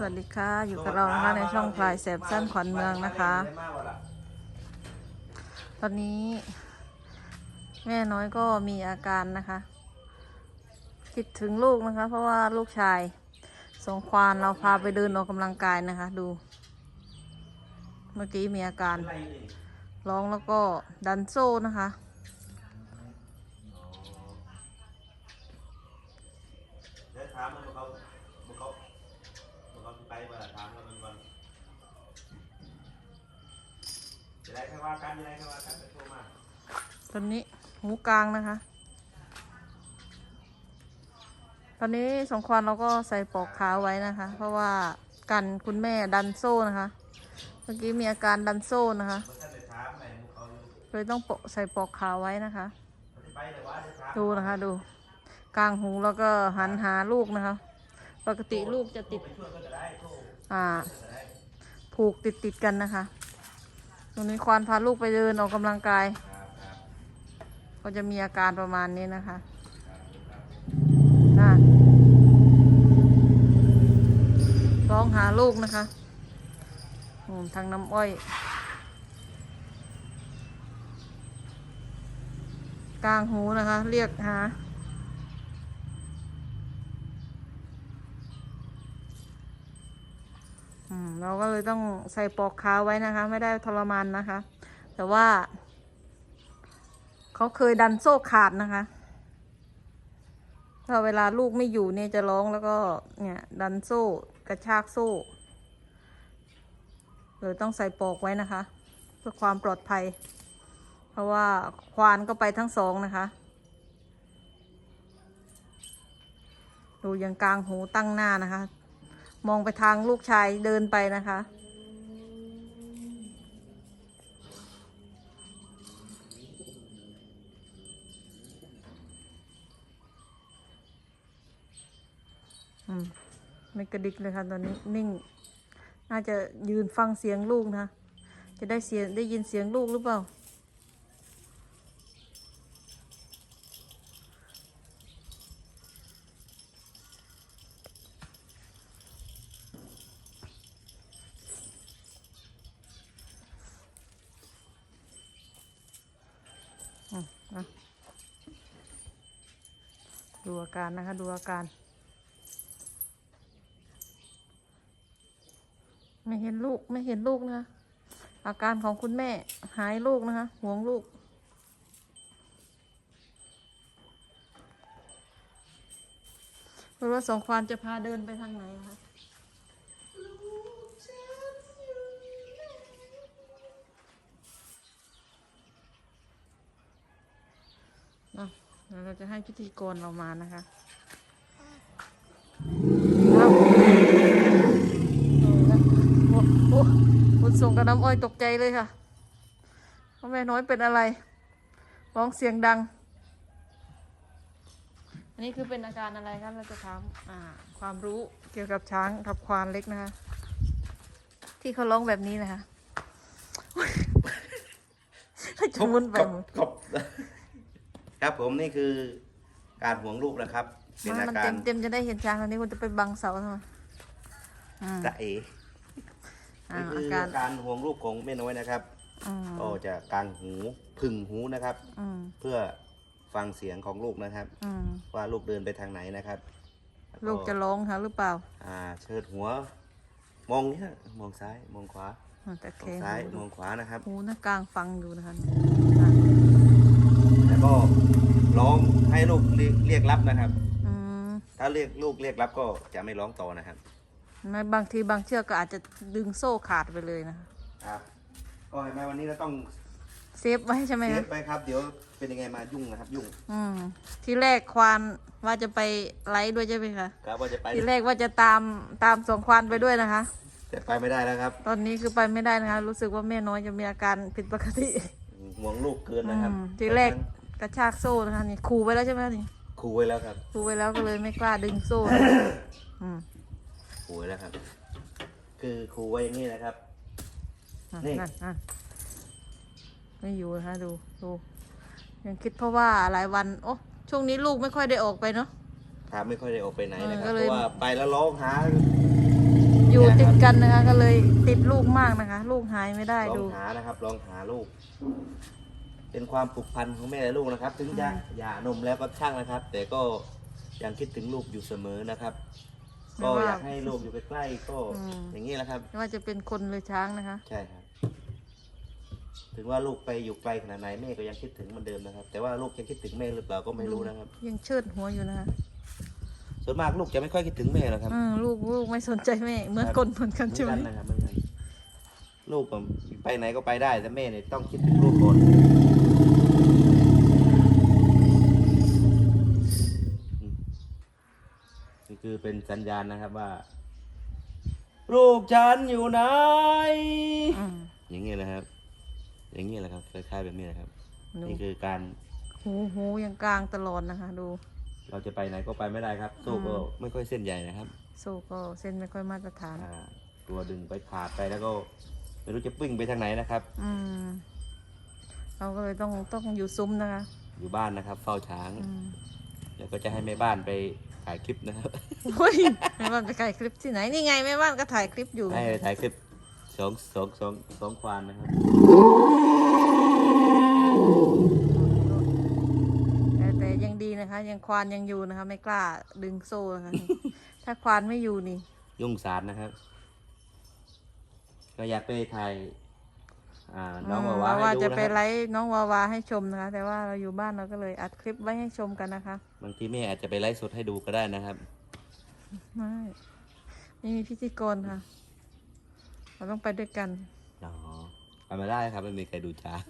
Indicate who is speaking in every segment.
Speaker 1: สวัสดีค่ะ อยู่กับเรานะคะในช่องพลายแสบสั้นขวัญเมืองนะคะ ตอนนี้ แม่น้อยก็มีอาการนะคะ คิดถึงลูกนะคะ เพราะว่าลูกชาย สงควานเราพาไปเดินออกกำลังกายนะคะ ดู เมื่อกี้มีอาการร้องแล้วก็ดันโซ่นะคะ
Speaker 2: เดี๋ยวถามมันเขามันเขา มันเขามื่อถามมันก่อนจะได้แค่ว่ากันจะได้แค่ว่ากันไปโทรมา
Speaker 1: ตอนนี้หูกลางนะคะ ตอนนี้สองควานเราก็ใส่ปลอกขาไว้นะคะ เพราะว่ากันคุณแม่ดันโซ่นะคะ เมื่อกี้มีอาการดันโซ่นะคะ
Speaker 2: เมื่อท่านไปถามไหนมันเขาอยู่
Speaker 1: เลยต้องปใส่ปลอกขาไว้นะคะ ดูนะคะดู กลางหูแล้วก็หันหาลูกนะคะ ปกติลูกจะติด อ่า ผูกติดติดๆกันนะคะตรงนี้ควานพาลูกไปเดินออกกำลังกาย ก็จะมีอาการประมาณนี้นะคะน่ะร้องหาลูกนะคะทางน้ำอ้อย กลางหูนะคะ เรียกหา อืม เราก็เลยต้องใส่ปลอกขาไว้นะคะ ไม่ได้ทรมานนะคะ แต่ว่า เขาเคยดันโซ่ขาดนะคะ ถ้าเวลาลูกไม่อยู่เนี่ยจะร้องแล้วก็เนี่ย ดันโซ่กระชากโซ่เลยต้องใส่ปลอกไว้นะคะ เพื่อความปลอดภัย เพราะว่าควานก็ไปทั้งสองนะคะ ดูยังกลางหูตั้งหน้านะคะ มองไปทางลูกชายเดินไปนะคะ อืม ไม่กระดิกเลยค่ะตอนนี้นิ่ง น่าจะยืนฟังเสียงลูกนะ จะได้เสียงได้ยินเสียงลูกหรือเปล่า ดูอาการนะคะ ดูอาการ ไม่เห็นลูกไม่เห็นลูกนะคะ อาการของคุณแม่หายลูกนะคะห่วงลูกเพราะว่าสองควานจะพาเดินไปทางไหนคะอะ เดี๋ยวเราจะให้พิธีกรเรามานะคะเอาโอ้โหคุณส่งกับน้ำอ้อยตกใจเลยค่ะว่าแม่น้อยเป็นอะไร ร้องเสียงดัง อันนี้คือเป็นอาการอะไรครับ เราจะถามความรู้เกี่ยวกับช้างกับควานเล็กนะคะ ที่เขาร้องแบบนี้นะคะให้จะมุนไปหมด
Speaker 2: ครับ ครับผมนี่คือการห่วงลูกนะครับ เป็น
Speaker 1: มา
Speaker 2: อา
Speaker 1: มัน
Speaker 2: กา
Speaker 1: เต็
Speaker 2: ร
Speaker 1: มเต็มๆจะได้เห็นช้างตอนนี้คุณจะไปบังเสาทำไมอืม
Speaker 2: จะเอ
Speaker 1: อ่า
Speaker 2: นี่คื
Speaker 1: อา
Speaker 2: อ
Speaker 1: การ
Speaker 2: อาการห่วงลูกของแม่น้อยนะครับ
Speaker 1: อืม
Speaker 2: ก็จะกลางหูพึ่งหูนะครับ
Speaker 1: อืม
Speaker 2: เพื่อฟังเสียงของลูกนะครับ
Speaker 1: อืม
Speaker 2: ว่าลูกเดินไปทางไหนนะครับแว
Speaker 1: ลูกจะร้องค่ะหรือเปล่า
Speaker 2: อ่าเชิดหัว มองเนี้ยมองซ้ายมองขวา
Speaker 1: อืมแต่
Speaker 2: ม
Speaker 1: แค
Speaker 2: อง
Speaker 1: ง
Speaker 2: ซ้าย
Speaker 1: หู
Speaker 2: ม
Speaker 1: ดู
Speaker 2: องขวานะครับ
Speaker 1: หูหน้ากลางฟังอยู่นะคะ
Speaker 2: แล้ว ก็ร้องให้ลูกเรียกเรียกรับนะครับ
Speaker 1: อืม
Speaker 2: ถ้าเรียกลูกเรียกรับก็จะไม่ร้องต่อนะครับ
Speaker 1: ไม่บางทีบางเชือกก็อาจจะดึงโซ่ขาดไปเลยนะคะ
Speaker 2: ครับก็เห็นไหมวันนี้เราต้อง
Speaker 1: เซฟไว้ใช่ไหม
Speaker 2: เซ
Speaker 1: คะ
Speaker 2: ฟไปครับ เดี๋ยวเป็นยังไงมายุ่งนะครับ ยุ่ง
Speaker 1: อืม ที่แรกควานว่าจะไปไลฟ์ด้วยใช่ไหมคะ
Speaker 2: ครับว่าจะไป
Speaker 1: ที่แรกว่าจะตามตามสองควานไปด้วยนะคะ
Speaker 2: แต่ไปไม่ได้แล้วครับ
Speaker 1: ตอนนี้คือไปไม่ได้นะคะ รู้สึกว่าแม่น้อยจะมีอาการผิดปกติ
Speaker 2: ห่วงลูกเกิน
Speaker 1: อื
Speaker 2: นะครับ
Speaker 1: มที่แรก กระชากโซ่นะคะนี่ขู่ไว้แล้วใช่ไหมนี่
Speaker 2: ขู่ไว้แล้วครับ
Speaker 1: ขู่ไว้แล้วก็เลยไม่กล้าดึงโซ่ อืม
Speaker 2: ขู่ไว้แล้วครับ คือขู่ไว้อย่างนี้นะครับ
Speaker 1: อะ
Speaker 2: นี่
Speaker 1: นั่นอะไม่อยู่นะคะดูดูยังคิดเพราะว่าหลายวัน โอ้ช่วงนี้ลูกไม่ค่อยได้ออกไปเนาะ
Speaker 2: ครับไม่ค่อยได้ออกไปไหนนะค
Speaker 1: เออก็
Speaker 2: รับ
Speaker 1: เล
Speaker 2: เพ
Speaker 1: ย
Speaker 2: ราะว่าไปแล้วร้องหา
Speaker 1: อยู่อยู่
Speaker 2: เนี่ย
Speaker 1: ติด
Speaker 2: ครับ
Speaker 1: กันนะคะ ก็เลยติดลูกมากนะคะ ลูกหายไม่ได้
Speaker 2: ลอ
Speaker 1: ดู
Speaker 2: งหานะครับลองหาลูก เป็นความผูกพันของแม่และลูกนะครับ ถึงจะหย่านมแล้วก็ช่างนะครับ แต่ก็ยังคิดถึงลูกอยู่เสมอนะครับ
Speaker 1: ไม่
Speaker 2: ก็
Speaker 1: ว่า
Speaker 2: อยากให้ลูกอยู่ใกล้ๆก็
Speaker 1: อืม
Speaker 2: อย่างนี้แหละครับ
Speaker 1: ไม่ว่าจะเป็นคนหรือช้างนะคะ
Speaker 2: ใช่ครับ ถึงว่าลูกไปอยู่ไกลขนาดไหนแม่ก็ยังคิดถึงเหมือนเดิมนะครับ แต่ว่าลูกยังคิดถึงแม่หรือเปล่าก็ไม่รู้นะครับ
Speaker 1: ยังเชิดหัวอยู่นะคะ
Speaker 2: ส่วนมากลูกจะไม่ค่อยคิดถึงแม่หรอกครับ
Speaker 1: อืมลูกลูกไม่สนใจแม่เหมือน
Speaker 2: ครับ
Speaker 1: คนเหมือนกัน
Speaker 2: เหมื
Speaker 1: ใช่
Speaker 2: อน
Speaker 1: ไหม
Speaker 2: กันนะครับเหมือนกันลูกผมไปไหนก็ไปได้แต่แม่เนี่ยต้องคิดถึงลูกก่อนอืมนี่ คือเป็นสัญญาณนะครับว่า ลูกฉันอยู่ไหน
Speaker 1: อืม
Speaker 2: อย่างนี้นะครับ อย่างนี้แหละครับคล้ายๆแบบนี้แหละครับ
Speaker 1: ดู
Speaker 2: นี่คือการ
Speaker 1: หูหูยังกลางตลอดนะคะ ดู
Speaker 2: เราจะไปไหนก็ไปไม่ได้ครับโซ่ก็ไม่ค่อยเส้นใหญ่นะครับ
Speaker 1: โซ่ก็เส้นไม่ค่อยมาตรฐาน
Speaker 2: อ่าตัวดึงไปขาดไปแล้วก็ไม่รู้จะปิ้งไปทางไหนนะครับ
Speaker 1: อืม เราก็เลยต้องต้องอยู่ซุ้มนะคะ
Speaker 2: อยู่บ้านนะครับ เฝ้าช้าง
Speaker 1: อืม
Speaker 2: แล้วก็จะให้แม่บ้านไป ถ่ายคลิปนะครับ
Speaker 1: โอ้ยแม่บ้านไปถ่ายคลิปที่ไหนนี่ไงแม่บ้านก็ถ่ายคลิปอยู่
Speaker 2: ให้ไปถ่ายคลิปสองสองสองสองควานนะครับ
Speaker 1: แต่แต่ยังดีนะคะ ยังควานยังอยู่นะคะ ไม่กล้าดึงโซ่นะคะถ้าควานไม่อยู่นี่
Speaker 2: ยุ่งสารนะครับ ก็อยากไปถ่าย อ่าน้อง
Speaker 1: ม
Speaker 2: วาวาให้
Speaker 1: ว่า
Speaker 2: ดู
Speaker 1: จะ
Speaker 2: นะ
Speaker 1: ไป
Speaker 2: ครับ
Speaker 1: ไลฟ์น้องวาวาให้ชมนะคะ แต่ว่าเราอยู่บ้านเราก็เลยอัดคลิปไว้ให้ชมกันนะคะ
Speaker 2: บางทีแม่อาจจะไปไลฟ์สดให้ดูก็ได้นะครับ
Speaker 1: ไม่ไม่มีพิธีกรค่ะ เราต้องไปด้วยกัน
Speaker 2: อ๋อไปมาได้ครับไม่มีใครดูช้าง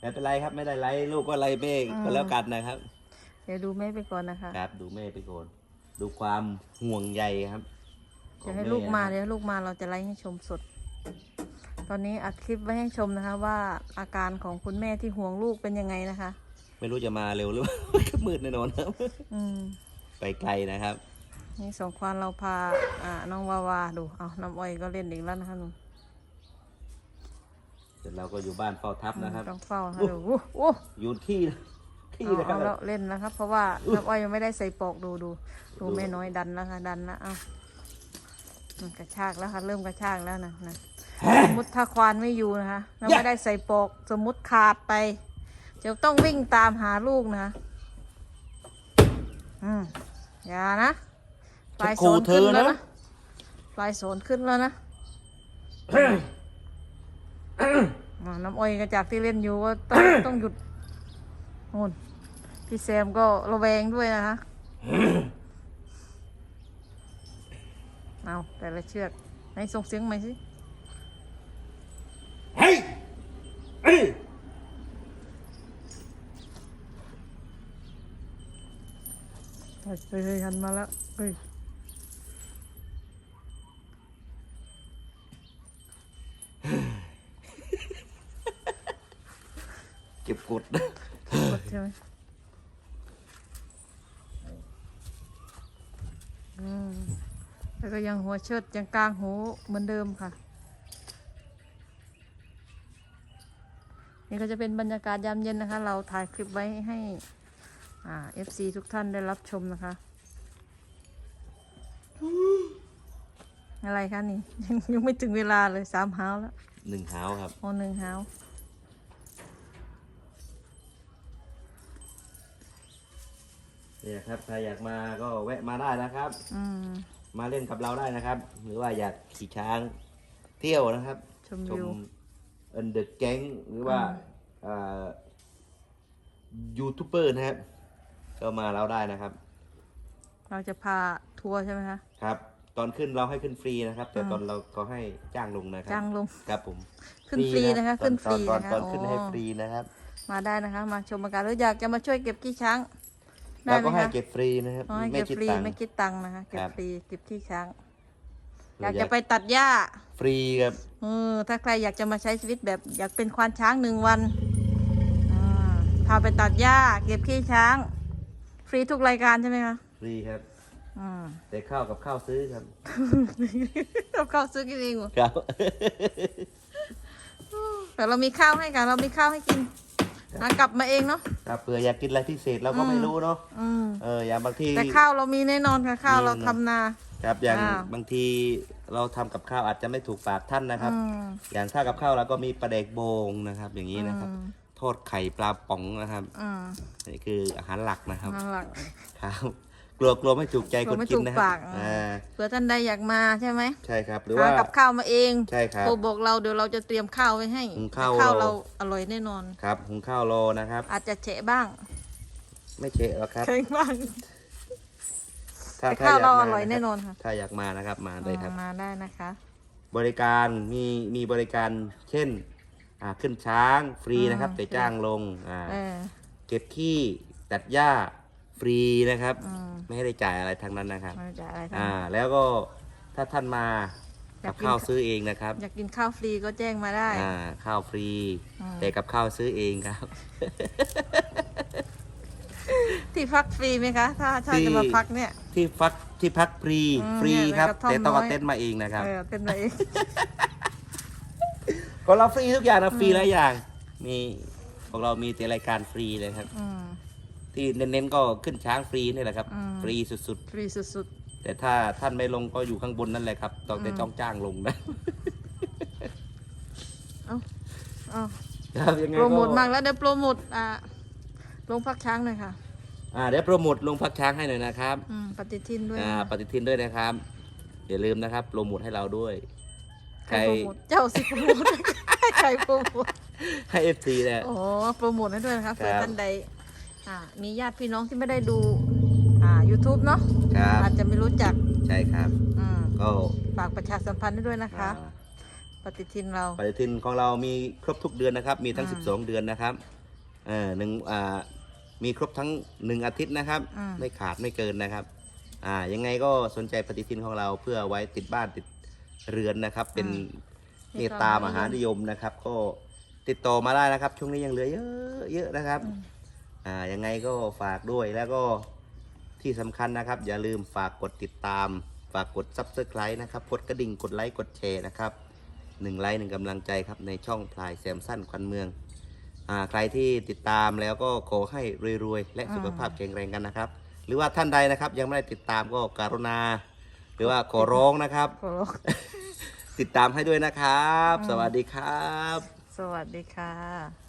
Speaker 2: ไม่เป็นไรครับ ไม่ได้ไลฟ์ลูกก็ไลฟ์แม่ก็แล้วกันนะครับ
Speaker 1: เดี๋ยวดูแม่ไปก่อนนะคะ
Speaker 2: ครับ ดูแม่ไปก่อนดูความห่วงใยครับ
Speaker 1: เดี๋ยวให้
Speaker 2: ของแลู
Speaker 1: กมา
Speaker 2: นะครับ
Speaker 1: เดี๋ยวให้ลูกมาเราจะไลฟ์ให้ชมสด ตอนนี้อัดคลิปไว้ให้ชมนะคะ ว่าอาการของคุณแม่ที่ห่วงลูกเป็นยังไงนะคะ ไม่
Speaker 2: รู้จะมาเร็วหรือเปล่าก็มืดแน่นอนครับ
Speaker 1: อืม
Speaker 2: ไปไกลนะครับ
Speaker 1: นี่สองควานเราพาอ่าน้องวาวาดู เอาน้ำอ้อยก็เล่นอีกแล้วนะคะหนู
Speaker 2: เสร็จเราก็อยู่บ้านเฝ้าทับนะครับ
Speaker 1: ต้องเฝ้านะคะดูโอ้โอ้
Speaker 2: อยู่ที่ที่
Speaker 1: เอา
Speaker 2: นะครั
Speaker 1: เอา
Speaker 2: บ
Speaker 1: แล้วเล่นแล้วครับ เพราะว่าน้ำอ้อยยังไม่ได้ใส่ปอกดูดูดูแม่น้อยดันแล้วค่ะดันแล้วเอามันกระชากแล้วค่ะเริ่มกระชากแล้วนะนะ สมมติถ้าควานไม่อยู่นะคะแล้วไม่ได้ใส่ปอกสมมติขาดไปจะต้องวิ่งตามหาลูกนะคะอืมอย่านะปลายโซนขึ้นแล้วนะปลายโซนขึ้นแล้วนะอ่าน้ำอ้อยก็จากที่เล่นอยู่ก็ต้องต้องหยุดโน่นพี่แซมก็ระแวงด้วยนะคะเอาแต่ละเชือกไหนส่งเสียงใหม่สิ
Speaker 2: เฮ้ยเอ้ย
Speaker 1: เฮ้ยเฮ้ยเฮ้ยหันมาแล้วเฮ้ย
Speaker 2: เก็บกด
Speaker 1: กดใช่ไหมอืมแล้วก็ยังหัวเชิดยังกลางหูเหมือนเดิมค่ะ นี่ก็จะเป็นบรรยากาศยามเย็นนะคะ เราถ่ายคลิปไว้ให้อ่า FC ทุกท่านได้รับชมนะคะ อะไรคะนี่ ยังยังไม่ถึงเวลาเลยสามหาวแล้ว
Speaker 2: หนึ่งหาวครับ
Speaker 1: โอหนึ่งหาว
Speaker 2: เนี่ยครับ ใครอยากมาก็แวะมาได้นะครับ
Speaker 1: อืม
Speaker 2: มาเล่นกับเราได้นะครับ หรือว่าอยากขี่ช้างเที่ยวนะครับ
Speaker 1: ชมวิว
Speaker 2: เอ็นเดอร์แก๊งหรือว่าอ่ายูทูบเบอร์นะครับ ก็มาเราได้นะครับ
Speaker 1: เราจะพาทัวร์ใช่ไหมคะ
Speaker 2: ครับ ตอนขึ้นเราให้ขึ้นฟรีนะครับ แต่ตอนเราก็ให้จ้างลงนะครั
Speaker 1: จ้างลง
Speaker 2: ครับผม
Speaker 1: ขึ้นฟรีนะคะ
Speaker 2: ตอ
Speaker 1: ขึ้นฟรี
Speaker 2: ตอน
Speaker 1: นะคะ
Speaker 2: ตอนขึ้น
Speaker 1: อ๋อ
Speaker 2: ให้ฟรีนะครับ
Speaker 1: มาได้นะคะ มาชมอาการหรืออยากจะมาช่วยเก็บขี้ช้างได้
Speaker 2: เรา
Speaker 1: ไหม
Speaker 2: ก็ให้
Speaker 1: คะ
Speaker 2: เก็บฟรีนะครับ
Speaker 1: อ๋อให้
Speaker 2: ไม่
Speaker 1: เก็บ
Speaker 2: คิด
Speaker 1: ฟรี
Speaker 2: ตังค์
Speaker 1: ไม่คิดตังค์นะคะเก็
Speaker 2: ครับบ
Speaker 1: ฟรีเก็บขี้ช้าง
Speaker 2: หรื
Speaker 1: อยากจะไปตัดหญ้า
Speaker 2: ฟรีครับ
Speaker 1: เออถ้าใครอยากจะมาใช้ชีวิตแบบอยากเป็นควานช้างหนึ่งวันอ่าพาไปตัดหญ้า เก็บขี้ช้าง ฟรีทุกรายการใช่ไหมคะ
Speaker 2: ฟรีครับ
Speaker 1: อืม
Speaker 2: แต่ข้าวกับข้าวซื้อครับ
Speaker 1: เราเข้าซื้อกินเองเหรอ
Speaker 2: ครับ
Speaker 1: แต่เรามีข้าวให้กันเรามีข้าวให้กินหากลับมาเองเนาะ
Speaker 2: ครับเผื่ออยากกินอะไรพิเศษเราก็ไม่รู้เนาะ
Speaker 1: อืม
Speaker 2: เอออย่างบางที
Speaker 1: แต่ข้าวเรามีแน่นอนค่ะ ข้าว
Speaker 2: มี
Speaker 1: เรา
Speaker 2: นะ
Speaker 1: ทำนา
Speaker 2: คครับอย่าง
Speaker 1: อ้าว
Speaker 2: บางทีเราทำกับข้าวอาจจะไม่ถูกปากท่านนะครับ
Speaker 1: อืม
Speaker 2: อย่างถ้ากับข้าวเราก็มีปลาแดกโบงนะครับ อย่างนี้นะครับ
Speaker 1: อืม
Speaker 2: ทอดไข่ปลาป๋องนะครับ
Speaker 1: อืม
Speaker 2: นี่คืออาหารหลักนะครับ
Speaker 1: น่ารัก
Speaker 2: ครับ กลัวกลัวไม่ถูกใจ
Speaker 1: ก
Speaker 2: ค
Speaker 1: ลัวนไม่
Speaker 2: กิน
Speaker 1: ถูก
Speaker 2: นะครั
Speaker 1: ปา
Speaker 2: บ
Speaker 1: ก
Speaker 2: อ่า
Speaker 1: เผื่อท่านใดอยากมาใช่ไหม
Speaker 2: ใช่ครับ หรือ
Speaker 1: หา
Speaker 2: ว่า
Speaker 1: กับข้าวมาเอง
Speaker 2: ใช่ครับ
Speaker 1: โทรบอกเราเดี๋ยวเราจะเตรียมข้าวไว้ให้
Speaker 2: หุงข้าว
Speaker 1: แต่ข้าวเราอร่อยแน่นอน
Speaker 2: ครับหุงข้าวรอนะครับ
Speaker 1: อาจจะเฉะบ้าง
Speaker 2: ไม่เฉะหรอกครับ
Speaker 1: เค็งบ้าง
Speaker 2: ถ้า
Speaker 1: แต่
Speaker 2: ถ้า
Speaker 1: ข้าว
Speaker 2: อยาก
Speaker 1: เรา
Speaker 2: มา
Speaker 1: อร่อยะ
Speaker 2: คบ
Speaker 1: แน่นอนค่ะ
Speaker 2: ถ้าอยากมานะครับมาเลยครับ
Speaker 1: มาได้นะคะ
Speaker 2: บริการมีมีบริการเช่นอ่าขึ้นช้างฟรีนะครับ
Speaker 1: อืม
Speaker 2: แต่จ้างลงอ่า
Speaker 1: เออ
Speaker 2: เก็บขี้ตัดหญ้าฟรีนะครับ
Speaker 1: อืม
Speaker 2: ไม่ให้ได้จ่ายอะไรทั้งนั้นนะครับ
Speaker 1: มันจะอะไรทั้ง
Speaker 2: อ่า
Speaker 1: นั้น
Speaker 2: แล้วก็ถ้าท่านมา
Speaker 1: อยา
Speaker 2: กั
Speaker 1: ก
Speaker 2: บ
Speaker 1: กิน
Speaker 2: ข้าวซื้อเองนะครับ
Speaker 1: อยากกินข้าวฟรีก็แจ้งมาได้
Speaker 2: อ่าข้าวฟรี
Speaker 1: อืม
Speaker 2: แต่กับข้าวซื้อเองครับ
Speaker 1: ที่พักฟรีไหมคะ ถ้าถ้า
Speaker 2: ที่
Speaker 1: จะมาพักเนี่ย
Speaker 2: ที่พักที่พักฟรี
Speaker 1: อืม
Speaker 2: ฟรี
Speaker 1: เนี่ย
Speaker 2: ครับ
Speaker 1: กระท่อม
Speaker 2: แต่ต้องเอา
Speaker 1: น้อย
Speaker 2: เต็นท์มาเองนะครับ
Speaker 1: เออเป็นไร
Speaker 2: ก็เราฟรีทุกอย่างนะฟรีหลายอย่าง มีพวกเรามีแต่รายการฟรีเลยครับ
Speaker 1: อืม
Speaker 2: ที่เน้นๆก็ขึ้นช้างฟรีนี่แหละครับ
Speaker 1: อืม
Speaker 2: ฟรีสุด
Speaker 1: ฟรีสุด
Speaker 2: ๆ แต่ถ้าท่านไม่ลงก็อยู่ข้างบนนั่นแหละครับต้องแต่
Speaker 1: อืม
Speaker 2: จ้องจ้างลงนะ
Speaker 1: ๆเอาเอา
Speaker 2: ครับยังไง
Speaker 1: โปรโมท
Speaker 2: ก็
Speaker 1: มากแล้วเดี๋ยวโปรโมทอ่า ลงพักช้างหน่อยค่ะ
Speaker 2: อ่าเดี๋ยวโปรโมทลงพักช้างให้หน่อยนะครับ
Speaker 1: อืมปฏิทินด้วย
Speaker 2: อ่า
Speaker 1: นะ
Speaker 2: ปฏิทินด้วยนะครับอย่าลืมนะครับโปรโมทให้เราด้วย
Speaker 1: ใค
Speaker 2: ใค
Speaker 1: ร
Speaker 2: ร
Speaker 1: โปรโมทเจ้าสิโปรโมทใครโปรโมท
Speaker 2: ให้เอฟซีเนี่ย
Speaker 1: โอ้โปรโมทให้ด้วยนะคะเผื่อ
Speaker 2: ครับ
Speaker 1: ท่านใดอ่ามีญาติพี่น้องที่ไม่ได้ดูอ่า YouTube เนาะ
Speaker 2: ครับ
Speaker 1: อาจจะไม่รู้จัก
Speaker 2: ใช่ครับ
Speaker 1: อืม
Speaker 2: ก็
Speaker 1: ฝากประชาสัมพันธ์ให้ด้วยนะคะ
Speaker 2: อ่า
Speaker 1: ปฏิทินเรา
Speaker 2: ปฏิทินของเรามีครบทุกเดือนนะครับ มีทั้ง
Speaker 1: อืม
Speaker 2: 12 เดือนนะครับเออหนึ่งอ่า มีครบทั้งหนึ่งอาทิตย์นะครับ
Speaker 1: อืม
Speaker 2: ไม่ขาดไม่เกินนะครับ อ่ายังไงก็สนใจปฏิทินของเราเพื่อไว้ติดบ้านติดเรือนนะครับ เป็นเมตตามหานิยมนะครับ ก็ติดต่อมาได้นะครับ ช่วงนี้ยังเหลือเยอะเยอะนะครับ อ่ายังไงก็ฝากด้วยแล้วก็ที่สำคัญนะครับ อย่าลืมฝากกดติดตาม ฝากกด subscribe นะครับกดกระดิ่งกดไลค์กดแชร์นะครับหนึ่งไลค์หนึ่งกำลังใจครับในช่องพลายแซมสั้นควันเมือง อ่าใครที่ติดตามแล้วก็ขอให้รวยๆและสุขภาพแข็งแรงกันนะครับ หรือว่าท่านใดนะครับ ยังไม่ได้ติดตามก็การุณา หรือว่าขอร้องนะครับ
Speaker 1: ขอร้อง
Speaker 2: ติดตามให้ด้วยนะครับ
Speaker 1: อืม
Speaker 2: สวัสดีครับ
Speaker 1: สวัสดีค่ะ